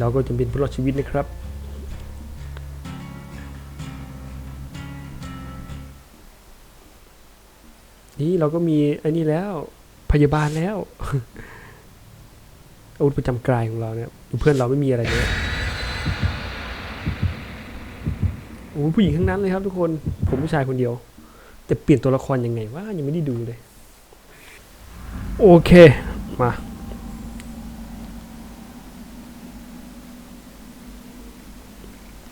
เราก็จะเป็นผู้รอดชีวิตนะครับ นี่เราก็มีอ้นี่แล้วพยาบาลแล้วอาวุธประจำกายของเราเนี่ยเพื่อนเราไม่มีอะไรเลยโอ้ผู้หญิงทั้งนั้นเลยครับทุกคนผมผู้ชายคนเดียว แต่เปลี่ยนตัวละครยังไงว่ายังไม่ได้ดูเลย โอเค มา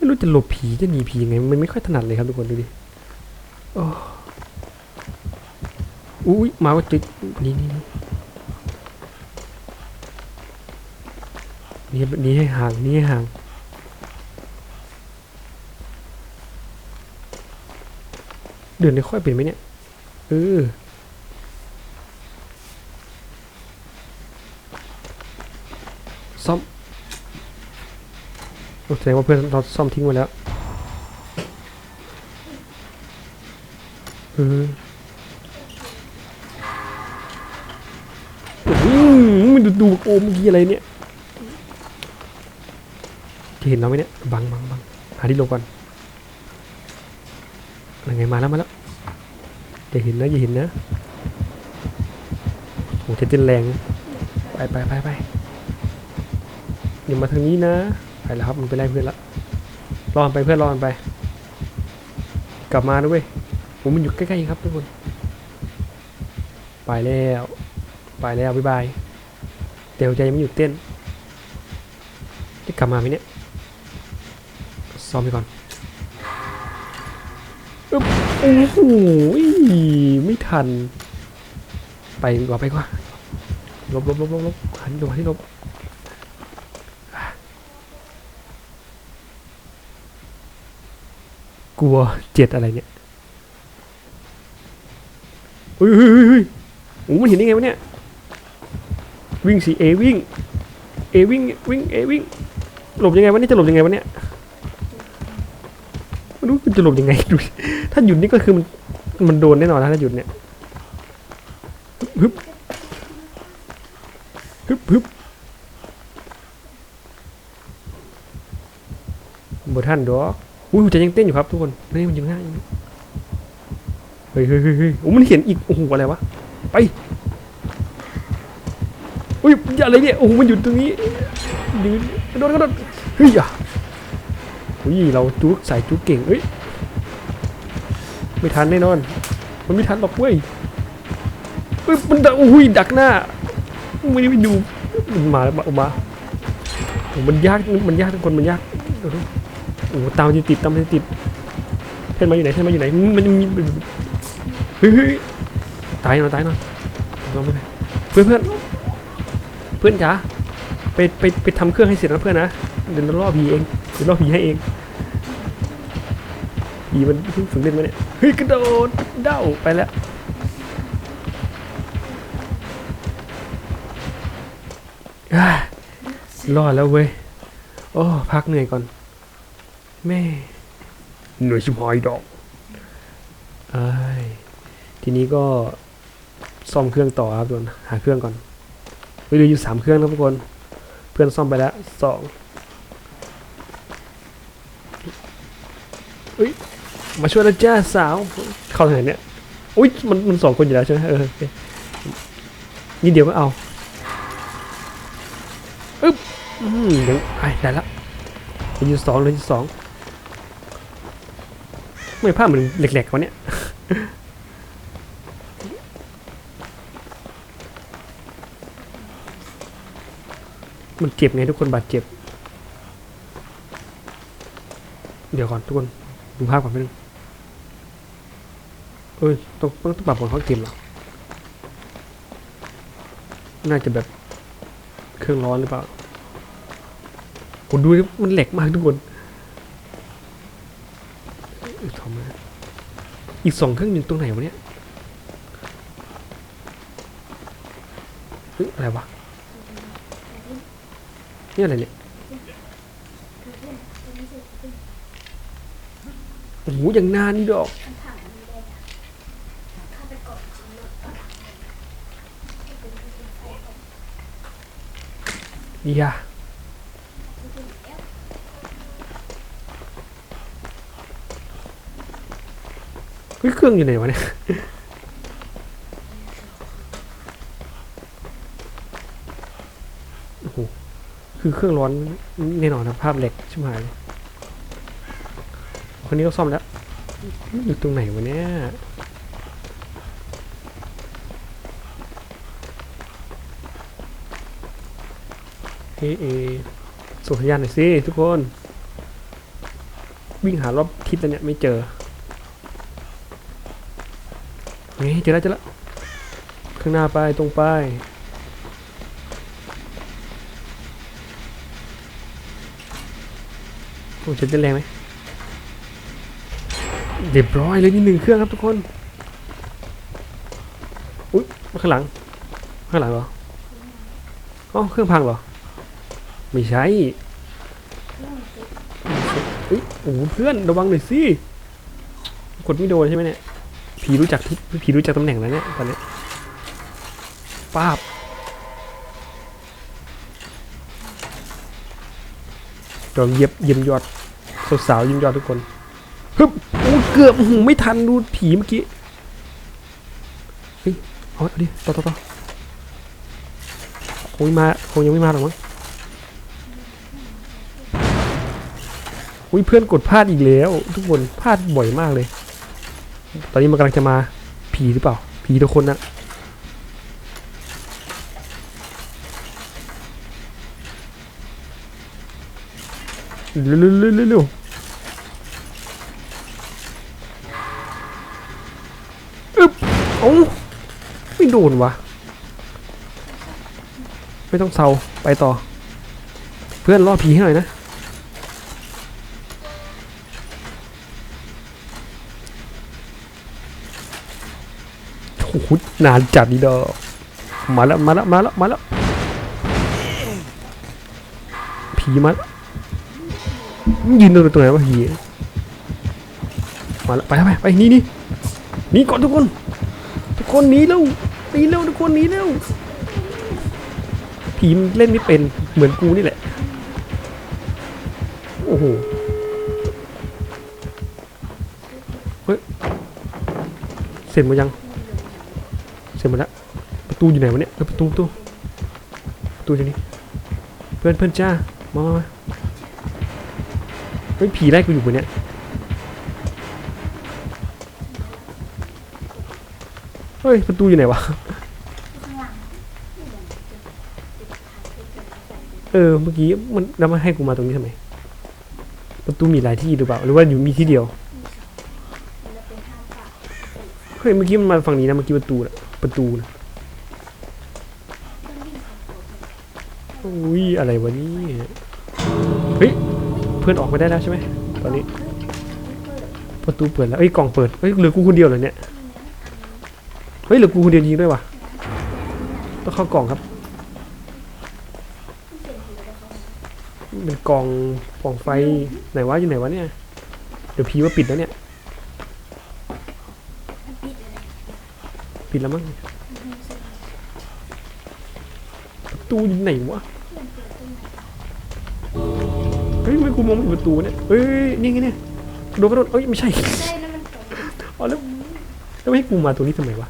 ไม่รู้จะหลบผีจะหนีผียังไง มันไม่ค่อยถนัดเลยครับทุกคนดูดิโอ้อุ้ยมาว่าจิกนี่นี่นี่นี่นี่ให้ห่างนี่ให้ห่างเดินได้ค่อยเป็นไหมเนี่ยเออซ่อม แสดงว่าเพื่อนเราซ่อมทิ้งไว้แล้วอออืมมันดูดูโอมเมื่อกี้อะไรเนี่ยจะเห็นเราไหมเนี่ย บังบังบังหาที่หลบก่อนอะไรไงมาแล้วมาแล้วอย่าเห็นนะอย่าเห็นนะโอ้จเต้นแรง ไปไปไปไปอย่ามาทางนี้นะ ไปแล้วครับมันไปไล่เพื่อนละรอมันไปเพื่อนรอมันไป กลับมานะเว้ยผมมันอยู่ใกล้ๆครับทุกคน ไปแล้ว ไปแล้วบ๊ายบายเดี๋ยวใจยังไม่หยุดเต้นจะกลับมาไหมเนี่ยซ้อมไปก่อนอึ๊บโอ้โหไม่ทัน ไปกว่าไปกว่าหลบลบลบลบลบหันหลบหันที่ลบ กลัวเจ็ดอะไรเนี่ยเฮ้ยเฮ้ยเฮ้ยเฮ้ยโอ้มันเห็นได้ไงวะเนี่ย วิ่งสิเอวิ่ง เอวิ่งวิ่งเอวิ่ง หลบยังไงวะเนี่ยจะหลบยังไงวะเนี่ยไม่รู้มันจะหลบยังไงดู ถ้าหยุดนี่ก็คือมันมันโดนแน่นอนนะถ้าหยุดเนี่ยฮึบฮึบฮึบบท่านดอก อุ้ยหัวใจยังเต้นอยู่ครับทุกคนนี่มันยังง่ายเฮ้ยเฮ้ยเฮ้ยเฮ้ยโอ้มันเห็นอีกโอ้โหอะไรวะไปอุ้ยอย่าอะไรเนี่ยโอ้โหมันอยู่ตรงนี้ยืนกระโดดกระโดดเฮ้ยอะอุ้ยเราจุกใส่จุกเก่งเอ้ยไม่ทันแน่นอน มันไม่ทันหรอกเว้ยเฮ้ยมันดักโอ้ยดักหน้าไม่ได้ไปดูมันมาแล้วมาออกมามันยากมันยากทุกคนมันยากดูดิโอ้โหตามมันติดตามมันติดเพื่อนมาอยู่ไหนเพื่อนมาอยู่ไหนมันมันมีเฮ้ยเฮ้ยตายหน่อยตายหน่อยลงไปเลยเพื่อนเพื่อนเพื่อนจ๋าไปไปไปทำเครื่องให้เสร็จนะเพื่อนนะเดี๋ยวราล่อผีเองเดี๋ยวล่อผีให้เองผีมันเพิ่งฝึกเล่นมาเนี่ยเฮ้ยกระโดดเด้าไปแล้วอ่ารอดแล้วเว้ย โอ้ พักเหนื่อยก่อน แม่ หน่วยชิมหอยดอกไอ้ายทีนี้ก็ซ่อมเครื่องต่อครับทุกคน หาเครื่องก่อนเฮ้ยเหลืออยู่สามเครื่องนะทุกคน เพื่อนซ่อมไปแล้วสองเฮ้ย มาช่วยแล้วจ้าสาว เข้าทางไหนเนี่ย อุ้ยมันมันสองคนอยู่แล้วใช่ไหมเออโอเคนี่เดียวก็เอาอึ๊บอืมยังไอ้ได้ละเหลืออยู่สองเหลืออยู่สอง ไม่ภาพเหมือนเหล็กๆวะเนี่ยมันเจ็บไงทุกคนบาดเจ็บ เดี๋ยวก่อนทุกคนดูภาพก่อนไปบนึงเอ้ยต้องต้องต้องปรับบนเขาเกมหรอ น่าจะแบบเครื่องร้อนหรือเปล่าผมดูมันแหล็กมากทุกคน อีกสองมาอีกสองเครื่องอยู่ตรงไหนวะเนี่ยเฮ้ยอะไรวะนี่อะไรเนี่ยโอ้โหอย่างนานนี่ดอกนี่ยา เครื่องอยู่ไหนวะเนี่ยโอ้โหคือเครื่องร้อนแน่นอนนะภาพเหล็กชิบหายเลยคนนี้ก็ซ่อมแล้วอยู่ตรงไหนวะเนี่ยเอะเอส่งสัญญาณหน่อยสิทุกคน วิ่งหารอบทิศแล้วเนี่ยไม่เจอ นี่เจอแล้วเจอแล้วข้างหน้าไปตรงไปโอ้จะเต้นแรงไหมเรียบร้อยเลยนี่หนึ่งเครื่องครับทุกคนอุ๊ยข้างหลัง ข้างหลังเหรออ๋อเครื่องพังเหรอ ไม่ใช่เอ้ยโอ้เพื่อนระวังหน่อยสิกดไม่โดนใช่ไหมเนี่ย ผีรู้จักทิศผีรู้จักตำแหน่งแล้วเนี่ยตอนนี้ป้าบจอมเย็บเยี่ยมยอดสาวๆเยี่ยมยอดทุกคนฮึบโอ้เกือบหือไม่ทันดูผีเมื่อกี้เฮ้ยเอาเอาดิต่อต่อต่อคงไม่มาคงยังไม่มาหรอกมั้งอุ้ยเพื่อนกดพลาดอีกแล้ว ทุกคนพลาดบ่อยมากเลย ตอนนี้มันกำลังจะมาผีหรือเปล่า ผีทุกคนนะเร็วเร็วเร็วเร็วเอึ๊บเอ้าไม่โดนวะ ไม่ต้องเซาไปต่อ เพื่อนล่อผีให้หน่อยนะ อ้โหนานจัดดีดอกมาแล้วมาแล้วมาแล้วมาแล้วผีมายืนตรงตรงไหนวะผีมาแล้วไปแล้วไปไปนี่นี่นี่ก่อนทุกคน ทุกคนหนีเร็วหนีเร็วทุกคนหนีเร็วผีเล่นไม่เป็นเหมือนกูนี่แหละโอ้โหเฮ้ยเสร็จมดยัง เสร็จหมดแล้วประตูอยู่ไหนวะเนี่ยเออประตูประตูประตูอยู่นี่เพื่อนเพื่อนจ้ามามามาเฮ้ยผีไล่กูอยู่บนเนี่ยเฮ้ยประตูอยู่ไหนวะเออเมื่อกี้มันแล้วมาให้กูมาตรงนี้ทำไมประตูมีหลายที่หรือเปล่าหรือว่าอยู่มีที่เดียว เฮ้ยเมื่อกี้มันมาฝั่งนี้นะเมื่อกี้ประตูนะประตูนะอุ้ยอะไรวะนี่เฮ้ยเพื่อนออกไปได้แล้วใช่ไหมตอนนี้ ประตูเปิดแล้วเอ้ยกล่องเปิดเฮ้ยเหลือกูคนเดียวเหรอเนี่ยเฮ้ยเหลือกูคนเดียวจริงด้วยวะต้องเข้ากล่องครับเป็นกล่องกล่องไฟไหนวะอยู่ไหนวะเนี่ยเดี๋ยวพีว่าปิดแล้วเนี่ย ปิดแล้วมั้งประตูอยู่ไหนวะเฮ้ยทำไม่กูมองไม่เห็นประตูเนี่ยเฮ้ยนี่ไงเนี่ยกระโดดกระโดดเอ้ยไม่ใช่ใช่แล้วมันตกอ๋อแล้วแล้วไม่ให้กูมาตัวนี้ทำไมวะ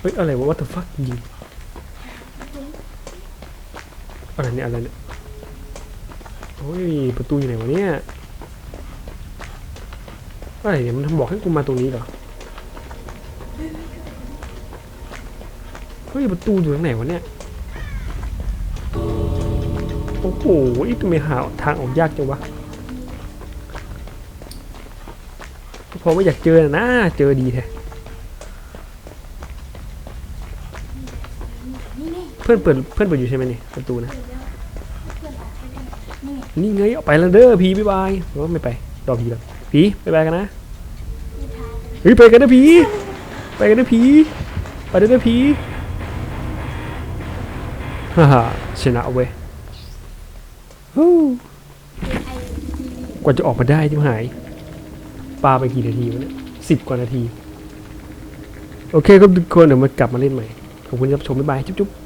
เฮ้ยอะไรวะ what the fuck ยิงอะไรเนี่ยอะไรเนี่ยโอ้ยประตูอยู่ไหนวะเนี่ยอะไรเนี่ยมันบอกให้กูมาตรงนี้เหรอ ฮ้ยประตูอยู่ตรงไหนวะเนี่ย โอ้โหทำไมหาทางออกยากจังวะพอไม่อยากเจอนะ เจอดีแท้เพื่อนเปิดเพื่อนเปิดอยู่ใช่ไหมนี่ประตูนะ นี่ไงนี่ไงเอาไปแล้วเด้อพีบ๊ายบายว่าไม่ไปรอพีแล้วพีบ๊ายบายกันนะเฮ้ยไปกันนะพีไปกันนะพีไปกันนะพี ฮ่าฮ่าชนะเว้ยฮู้กว่าจะออกมาได้ที่หายปาไปกี่นาทีวะเนี่ยสิบกว่านาที โอเคครับทุกคนเดี๋ยวมากลับมาเล่นใหม่ ขอบคุณที่รับชมบ๊ายบาย จุ๊บๆ